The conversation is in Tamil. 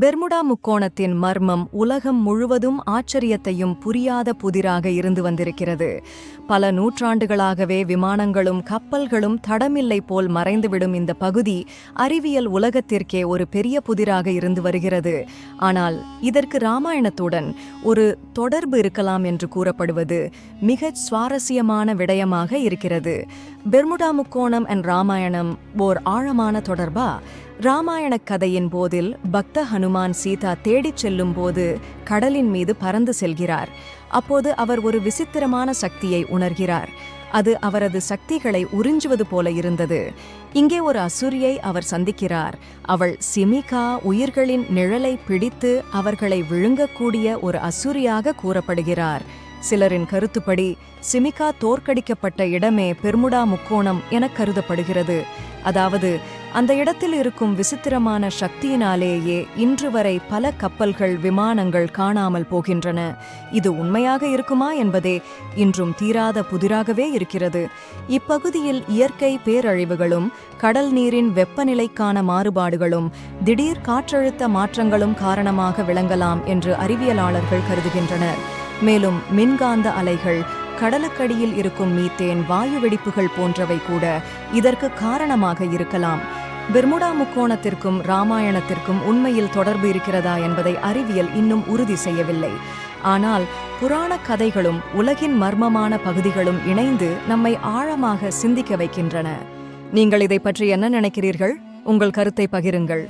பெர்முடா முக்கோணத்தின் மர்மம் உலகம் முழுவதும் ஆச்சரியத்தையும் புரியாத புதிராக இருந்து வந்திருக்கிறது. பல நூற்றாண்டுகளாகவே விமானங்களும் கப்பல்களும் தடமில்லை போல் மறைந்துவிடும் இந்த பகுதி அறிவியல் உலகத்திற்கே ஒரு பெரிய புதிராக இருந்து வருகிறது. ஆனால் இதற்கு ராமாயணத்துடன் ஒரு தொடர்பு இருக்கலாம் என்று கூறப்படுவது மிக சுவாரஸ்யமான விடயமாக இருக்கிறது. பெர்முடா முக்கோணம் அண்ட் ராமாயணம் ஓர் ஆழமான தொடர்பா? ராமாயண கதையின் போதில் பக்த ஹனுமான் சீதா தேடிச் செல்லும் போது கடலின் மீது பறந்து செல்கிறார். அப்போது அவர் ஒரு விசித்திரமான சக்தியை உணர்கிறார். அது அவரது சக்திகளை உறிஞ்சுவது போல இருந்தது. இங்கே ஒரு அசுரியை அவர் சந்திக்கிறார். அவள் சிமிகா உயிர்களின் நிழலை பிடித்து அவர்களை விழுங்கக்கூடிய ஒரு அசுரியாக கூறப்படுகிறார். சிலரின் கருத்துப்படி சிமிகா தோற்கடிக்கப்பட்ட இடமே பெர்முடா முக்கோணம் என கருதப்படுகிறது. அதாவது அந்த இடத்தில் இருக்கும் விசித்திரமான சக்தியினாலேயே இன்று வரை பல கப்பல்கள் விமானங்கள் காணாமல் போகின்றன. இது உண்மையாக இருக்குமா என்பதே இன்றும் தீராத புதிராகவே இருக்கிறது. இப்பகுதியில் இயற்கை பேரழிவுகளும் கடல் நீரின் வெப்பநிலைக்கான மாறுபாடுகளும் திடீர் காற்றழுத்த மாற்றங்களும் காரணமாக விளங்கலாம் என்று அறிவியலாளர்கள் கருதுகின்றனர். மேலும் மின்காந்த அலைகள் கடலுக்கடியில் இருக்கும் மீத்தேன் வாயு வெடிப்புகள் போன்றவை கூட இதற்கு காரணமாக இருக்கலாம். பெர்முடா முக்கோணத்திற்கும் ராமாயணத்திற்கும் உண்மையில் தொடர்பு இருக்கிறதா என்பதை அறிவியல் இன்னும் உறுதி செய்யவில்லை. ஆனால் புராண கதைகளும் உலகின் மர்மமான பகுதிகளும் இணைந்து நம்மை ஆழமாக சிந்திக்க வைக்கின்றன. நீங்கள் இதை பற்றி என்ன நினைக்கிறீர்கள்? உங்கள் கருத்தை பகிருங்கள்.